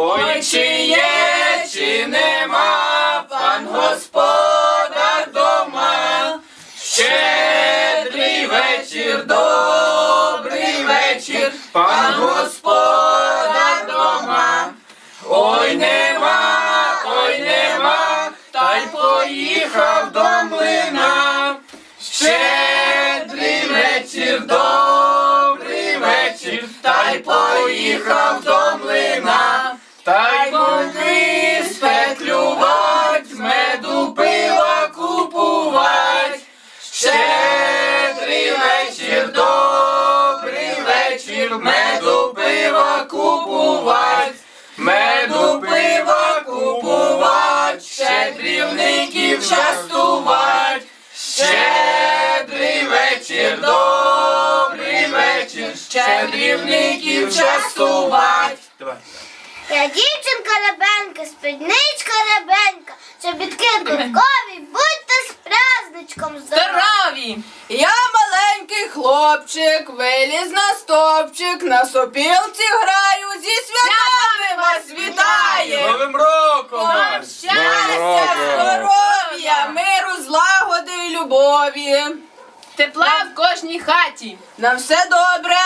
Ой, чи є, чи нема, пан господар дома. Щедрий вечір, добрий вечір, пан господар дома. Ой, нема, ой, нема, та й поїхав до млина. Щедрий вечір, добрий вечір, та й поїхав до млина. Меду пива купувать. Меду пива купувать, щедрівників частувать. Щедрий вечір, добрий вечір, щедрівників частувать. Давай. Я дівчинка ребенка, спідничка ребенка, чобітки дубкові, будьте з праздничком здорові. Хлопчик, виліз на стопчик, на сопілці граю, зі святами вас вітає! Новим роком! Вам щастя, здоров'я, миру, злагоди і любові! Тепла в кожній хаті. На все добре,